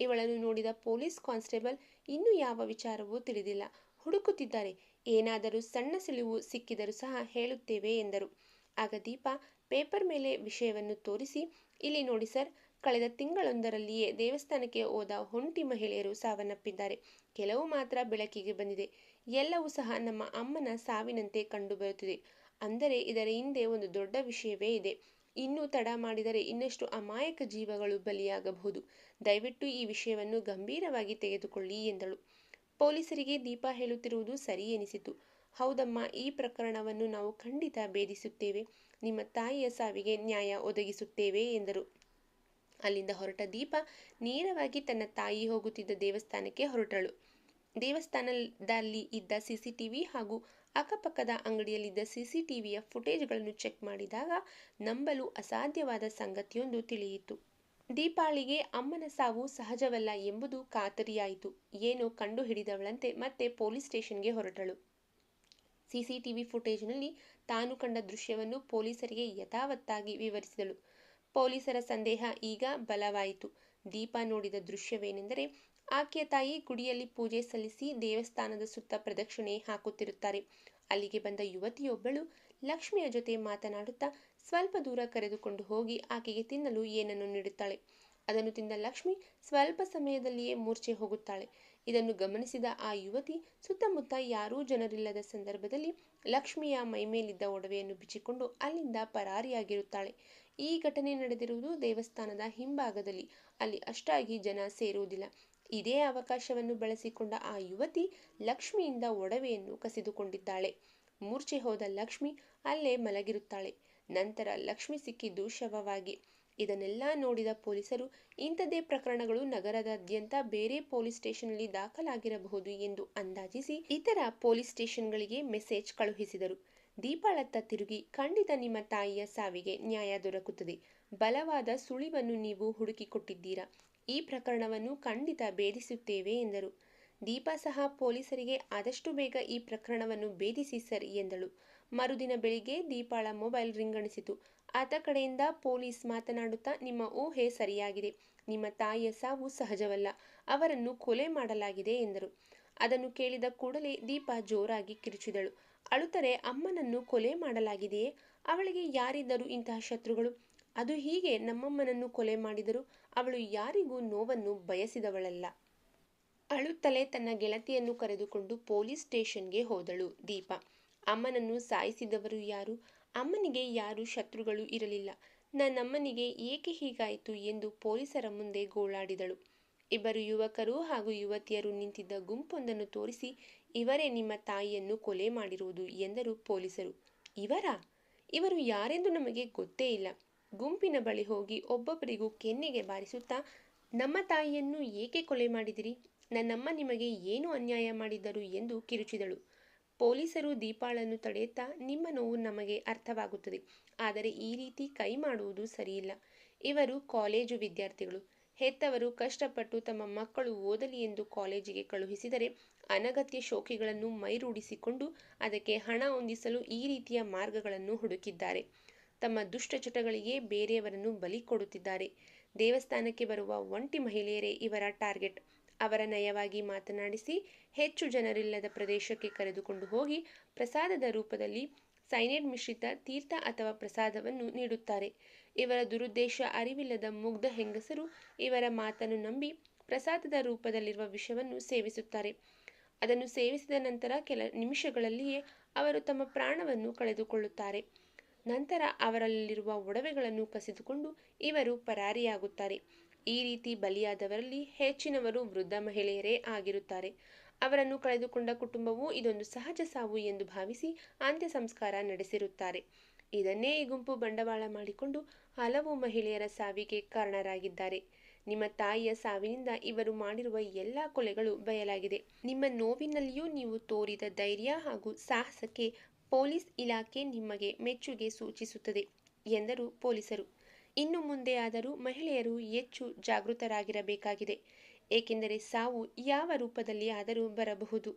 ಇವಳನ್ನು ನೋಡಿದ ಪೊಲೀಸ್ ಕಾನ್ಸ್ಟೇಬಲ್ ಇನ್ನೂ ಯಾವ ವಿಚಾರವೂ ತಿಳಿದಿಲ್ಲ. ಹುಡುಕುತ್ತಿದ್ದಾರೆ. ಏನಾದರೂ ಸಣ್ಣ ಸುಳಿವು ಸಿಕ್ಕಿದರೂ ಸಹ ಹೇಳುತ್ತೇವೆ ಎಂದರು. ಆಗ ದೀಪ ಪೇಪರ್ ಮೇಲೆ ವಿಷಯವನ್ನು ತೋರಿಸಿ, ಇಲ್ಲಿ ನೋಡಿ ಸರ್ ಕಳೆದ ತಿಂಗಳೊಂದರಲ್ಲಿಯೇ ದೇವಸ್ಥಾನಕ್ಕೆ ಹೋದ ಒಂಟಿ ಮಹಿಳೆಯರು ಸಾವನ್ನಪ್ಪಿದ್ದಾರೆ. ಕೆಲವು ಮಾತ್ರ ಬೆಳಕಿಗೆ ಬಂದಿದೆ. ಎಲ್ಲವೂ ಸಹ ನಮ್ಮ ಅಮ್ಮನ ಸಾವಿನಂತೆ ಕಂಡುಬರುತ್ತಿದೆ. ಅಂದರೆ ಇದರ ಹಿಂದೆ ಒಂದು ದೊಡ್ಡ ವಿಷಯವೇ ಇದೆ. ಇನ್ನೂ ತಡ ಮಾಡಿದರೆ ಇನ್ನಷ್ಟು ಅಮಾಯಕ ಜೀವಗಳು ಬಲಿಯಾಗಬಹುದು. ದಯವಿಟ್ಟು ಈ ವಿಷಯವನ್ನು ಗಂಭೀರವಾಗಿ ತೆಗೆದುಕೊಳ್ಳಿ ಎಂದಳು. ಪೊಲೀಸರಿಗೆ ದೀಪ ಹೇಳುತ್ತಿರುವುದು ಸರಿ ಎನಿಸಿತು. ಹೌದಮ್ಮ, ಈ ಪ್ರಕರಣವನ್ನು ನಾವು ಖಂಡಿತ ಭೇದಿಸುತ್ತೇವೆ. ನಿಮ್ಮ ತಾಯಿಯ ಸಾವಿಗೆ ನ್ಯಾಯ ಒದಗಿಸುತ್ತೇವೆ ಎಂದರು. ಅಲ್ಲಿಂದ ಹೊರಟ ದೀಪ ನೇರವಾಗಿ ತನ್ನ ತಾಯಿ ಹೋಗುತ್ತಿದ್ದ ದೇವಸ್ಥಾನಕ್ಕೆ ಹೊರಟಳು. ದೇವಸ್ಥಾನದಲ್ಲಿ ಇದ್ದ ಸಿಸಿಟಿವಿ ಹಾಗೂ ಅಕ್ಕಪಕ್ಕದ ಅಂಗಡಿಯಲ್ಲಿದ್ದ ಸಿಸಿಟಿವಿಯ ಫುಟೇಜ್ಗಳನ್ನು ಚೆಕ್ ಮಾಡಿದಾಗ ನಂಬಲು ಅಸಾಧ್ಯವಾದ ಸಂಗತಿಯೊಂದು ತಿಳಿಯಿತು. ದೀಪಾಳಿಗೆ ಅಮ್ಮನ ಸಾವು ಸಹಜವಲ್ಲ ಎಂಬುದು ಖಾತರಿಯಾಯಿತು. ಏನೋ ಕಂಡು ಹಿಡಿದವಳಂತೆ ಮತ್ತೆ ಪೊಲೀಸ್ ಸ್ಟೇಷನ್ಗೆ ಹೊರಟಳು. ಸಿಸಿಟಿವಿ ಫುಟೇಜ್ನಲ್ಲಿ ತಾನು ಕಂಡ ದೃಶ್ಯವನ್ನು ಪೊಲೀಸರಿಗೆ ಯಥಾವತ್ತಾಗಿ ವಿವರಿಸಿದಳು. ಪೊಲೀಸರ ಸಂದೇಹ ಈಗ ಬಲವಾಯಿತು. ದೀಪ ನೋಡಿದ ದೃಶ್ಯವೇನೆಂದರೆ, ಆಕೆಯ ತಾಯಿ ಗುಡಿಯಲ್ಲಿ ಪೂಜೆ ಸಲ್ಲಿಸಿ ದೇವಸ್ಥಾನದ ಸುತ್ತ ಪ್ರದಕ್ಷಿಣೆ ಹಾಕುತ್ತಿರುತ್ತಾರೆ. ಅಲ್ಲಿಗೆ ಬಂದ ಯುವತಿಯೊಬ್ಬಳು ಲಕ್ಷ್ಮಿಯ ಜೊತೆ ಮಾತನಾಡುತ್ತಾ ಸ್ವಲ್ಪ ದೂರ ಕರೆದುಕೊಂಡು ಹೋಗಿ ಆಕೆಗೆ ತಿನ್ನಲು ಏನನ್ನು ನೀಡುತ್ತಾಳೆ. ಅದನ್ನು ತಿಂದ ಲಕ್ಷ್ಮಿ ಸ್ವಲ್ಪ ಸಮಯದಲ್ಲಿಯೇ ಮೂರ್ಛೆ ಹೋಗುತ್ತಾಳೆ. ಇದನ್ನು ಗಮನಿಸಿದ ಆ ಯುವತಿ ಸುತ್ತಮುತ್ತ ಯಾರೂ ಜನರಿಲ್ಲದ ಸಂದರ್ಭದಲ್ಲಿ ಲಕ್ಷ್ಮಿಯ ಮೈಮೇಲಿದ್ದ ಒಡವೆಯನ್ನು ಬಿಚ್ಚಿಕೊಂಡು ಅಲ್ಲಿಂದ ಪರಾರಿಯಾಗಿರುತ್ತಾಳೆ. ಈ ಘಟನೆ ನಡೆದಿರುವುದು ದೇವಸ್ಥಾನದ ಹಿಂಭಾಗದಲ್ಲಿ. ಅಲ್ಲಿ ಅಷ್ಟಾಗಿ ಜನ ಸೇರುವುದಿಲ್ಲ. ಇದೇ ಅವಕಾಶವನ್ನು ಬಳಸಿಕೊಂಡ ಆ ಯುವತಿ ಲಕ್ಷ್ಮಿಯಿಂದ ಒಡವೆಯನ್ನು ಕಸಿದುಕೊಂಡಿದ್ದಾಳೆ. ಮೂರ್ಛೆ ಹೋದ ಲಕ್ಷ್ಮಿ ಅಲ್ಲೇ ಮಲಗಿರುತ್ತಾಳೆ. ನಂತರ ಲಕ್ಷ್ಮಿ ಸಿಕ್ಕಿದ್ದು ಶವವಾಗಿ. ಇದನ್ನೆಲ್ಲ ನೋಡಿದ ಪೊಲೀಸರು ಇಂಥದೇ ಪ್ರಕರಣಗಳು ನಗರದಾದ್ಯಂತ ಬೇರೆ ಪೊಲೀಸ್ ಸ್ಟೇಷನ್ನಲ್ಲಿ ದಾಖಲಾಗಿರಬಹುದು ಎಂದು ಅಂದಾಜಿಸಿ ಇತರ ಪೊಲೀಸ್ ಸ್ಟೇಷನ್ಗಳಿಗೆ ಮೆಸೇಜ್ ಕಳುಹಿಸಿದರು. ದೀಪಾಳತ್ತ ತಿರುಗಿ ಖಂಡಿತ ನಿಮ್ಮ ತಾಯಿಯ ಸಾವಿಗೆ ನ್ಯಾಯ ದೊರಕುತ್ತದೆ. ಬಲವಾದ ಸುಳಿವನ್ನು ನೀವು ಹುಡುಕಿಕೊಟ್ಟಿದ್ದೀರಾ? ಈ ಪ್ರಕರಣವನ್ನು ಖಂಡಿತ ಭೇದಿಸುತ್ತೇವೆ ಎಂದರು. ದೀಪಾ ಸಹ ಪೊಲೀಸರಿಗೆ ಆದಷ್ಟು ಬೇಗ ಈ ಪ್ರಕರಣವನ್ನು ಭೇದಿಸಿ ಸರ್ ಎಂದಳು. ಮರುದಿನ ಬೆಳಿಗ್ಗೆ ದೀಪಾಳ ಮೊಬೈಲ್ ರಿಂಗಣಿಸಿತು ಆತ ಕಡೆಯಿಂದ ಪೊಲೀಸ್ ಮಾತನಾಡುತ್ತಾ, ನಿಮ್ಮ ಊಹೆ ಸರಿಯಾಗಿದೆ. ನಿಮ್ಮ ತಾಯಿಯ ಸಾವು ಸಹಜವಲ್ಲ. ಅವರನ್ನು ಕೊಲೆ ಮಾಡಲಾಗಿದೆ ಎಂದರು. ಅದನ್ನು ಕೇಳಿದ ಕೂಡಲೇ ದೀಪ ಜೋರಾಗಿ ಕಿರುಚಿದಳು. ಅಳುತ್ತರೆ ಅಮ್ಮನನ್ನು ಕೊಲೆ ಮಾಡಲಾಗಿದೆಯೇ? ಅವಳಿಗೆ ಯಾರಿದ್ದರು ಇಂತಹ ಶತ್ರುಗಳು? ಅದು ಹೀಗೆ ನಮ್ಮಮ್ಮನನ್ನು ಕೊಲೆ ಮಾಡಿದರು ಅವಳು ಯಾರಿಗೂ ನೋವನ್ನು ಬಯಸಿದವಳಲ್ಲ. ಅಳುತ್ತಲೇ ತನ್ನ ಗೆಳತಿಯನ್ನು ಕರೆದುಕೊಂಡು ಪೊಲೀಸ್ ಸ್ಟೇಷನ್ಗೆ ಹೋದಳು ದೀಪ. ಅಮ್ಮನನ್ನು ಸಾಯಿಸಿದವರು ಯಾರು? ಅಮ್ಮನಿಗೆ ಯಾರು ಶತ್ರುಗಳು ಇರಲಿಲ್ಲ? ನನ್ನಮ್ಮನಿಗೆ ಏಕೆ ಹೀಗಾಯಿತು ಎಂದು ಪೊಲೀಸರ ಮುಂದೆ ಗೋಳಾಡಿದಳು. ಇಬ್ಬರು ಯುವಕರು ಹಾಗೂ ಯುವತಿಯರು ನಿಂತಿದ್ದ ಗುಂಪೊಂದನ್ನು ತೋರಿಸಿ ಇವರೇ ನಿಮ್ಮ ತಾಯಿಯನ್ನು ಕೊಲೆ ಮಾಡಿರುವುದು ಎಂದರು ಪೊಲೀಸರು. ಇವರಾ? ಇವರು ಯಾರೆಂದು ನಮಗೆ ಗೊತ್ತೇ ಇಲ್ಲ. ಗುಂಪಿನ ಬಳಿ ಹೋಗಿ ಒಬ್ಬೊಬ್ಬರಿಗೂ ಕೆನ್ನೆಗೆ ಬಾರಿಸುತ್ತಾ, ನಮ್ಮ ತಾಯಿಯನ್ನು ಏಕೆ ಕೊಲೆ ಮಾಡಿದಿರಿ? ನನ್ನಮ್ಮ ನಿಮಗೆ ಏನು ಅನ್ಯಾಯ ಮಾಡಿದ್ದರು ಎಂದು ಕಿರುಚಿದಳು. ಪೊಲೀಸರು ದೀಪಾಳನ್ನು ತಡೆಯುತ್ತಾ, ನಿಮ್ಮ ನೋವು ನಮಗೆ ಅರ್ಥವಾಗುತ್ತದೆ. ಆದರೆ ಈ ರೀತಿ ಕೈ ಮಾಡುವುದು ಸರಿಯಿಲ್ಲ. ಇವರು ಕಾಲೇಜು ವಿದ್ಯಾರ್ಥಿಗಳು. ಹೆತ್ತವರು ಕಷ್ಟಪಟ್ಟು ತಮ್ಮ ಮಕ್ಕಳು ಓದಲಿ ಎಂದು ಕಾಲೇಜಿಗೆ ಕಳುಹಿಸಿದರೆ ಅನಗತ್ಯ ಶೋಕಿಗಳನ್ನು ಮೈರೂಡಿಸಿಕೊಂಡು ಅದಕ್ಕೆ ಹಣ ಹೊಂದಿಸಲು ಈ ರೀತಿಯ ಮಾರ್ಗಗಳನ್ನು ಹುಡುಕಿದ್ದಾರೆ. ತಮ್ಮ ದುಷ್ಟಚಟಗಳಿಗೆ ಬೇರೆಯವರನ್ನು ಬಲಿ ಕೊಡುತ್ತಿದ್ದಾರೆ. ದೇವಸ್ಥಾನಕ್ಕೆ ಬರುವ ಒಂಟಿ ಮಹಿಳೆಯರೇ ಇವರ ಟಾರ್ಗೆಟ್. ಅವರ ನಯವಾಗಿ ಮಾತನಾಡಿಸಿ ಹೆಚ್ಚು ಜನರಿಲ್ಲದ ಪ್ರದೇಶಕ್ಕೆ ಕರೆದುಕೊಂಡು ಹೋಗಿ ಪ್ರಸಾದದ ರೂಪದಲ್ಲಿ ಸೈನೈಡ್ ಮಿಶ್ರಿತ ತೀರ್ಥ ಅಥವಾ ಪ್ರಸಾದವನ್ನು ನೀಡುತ್ತಾರೆ. ಇವರ ದುರುದ್ದೇಶ ಅರಿವಿಲ್ಲದ ಮುಗ್ಧ ಹೆಂಗಸರು ಇವರ ಮಾತನ್ನು ನಂಬಿ ಪ್ರಸಾದದ ರೂಪದಲ್ಲಿರುವ ವಿಷವನ್ನು ಸೇವಿಸುತ್ತಾರೆ. ಅದನ್ನು ಸೇವಿಸಿದ ನಂತರ ಕೆಲ ನಿಮಿಷಗಳಲ್ಲಿಯೇ ಅವರು ತಮ್ಮ ಪ್ರಾಣವನ್ನು ಕಳೆದುಕೊಳ್ಳುತ್ತಾರೆ. ನಂತರ ಅವರಲ್ಲಿರುವ ಒಡವೆಗಳನ್ನು ಕಸಿದುಕೊಂಡು ಇವರು ಪರಾರಿಯಾಗುತ್ತಾರೆ. ಈ ರೀತಿ ಬಲಿಯಾದವರಲ್ಲಿ ಹೆಚ್ಚಿನವರು ವೃದ್ಧ ಮಹಿಳೆಯರೇ ಆಗಿರುತ್ತಾರೆ. ಅವರನ್ನು ಕಳೆದುಕೊಂಡ ಕುಟುಂಬವು ಇದೊಂದು ಸಹಜ ಸಾವು ಎಂದು ಭಾವಿಸಿ ಅಂತ್ಯ ಸಂಸ್ಕಾರ ನಡೆಸಿರುತ್ತಾರೆ. ಇದನ್ನೇ ಈ ಗುಂಪು ಬಂಡವಾಳ ಮಾಡಿಕೊಂಡು ಹಲವು ಮಹಿಳೆಯರ ಸಾವಿಗೆ ಕಾರಣರಾಗಿದ್ದಾರೆ. ನಿಮ್ಮ ತಾಯಿಯ ಸಾವಿನಿಂದ ಇವರು ಮಾಡಿರುವ ಎಲ್ಲ ಕೊಲೆಗಳು ಬಯಲಾಗಿದೆ. ನಿಮ್ಮ ನೋವಿನಲ್ಲಿಯೂ ನೀವು ತೋರಿದ ಧೈರ್ಯ ಹಾಗೂ ಸಾಹಸಕ್ಕೆ ಪೊಲೀಸ್ ಇಲಾಖೆ ನಿಮಗೆ ಮೆಚ್ಚುಗೆ ಸೂಚಿಸುತ್ತದೆ, ಎಂದರು ಪೊಲೀಸರು. ಇನ್ನು ಮುಂದೆ ಆದರೂ ಮಹಿಳೆಯರು ಹೆಚ್ಚು ಜಾಗೃತರಾಗಿರಬೇಕಾಗಿದೆ, ಏಕೆಂದರೆ ಸಾವು ಯಾವ ರೂಪದಲ್ಲಿ ಆದರೂ ಬರಬಹುದು.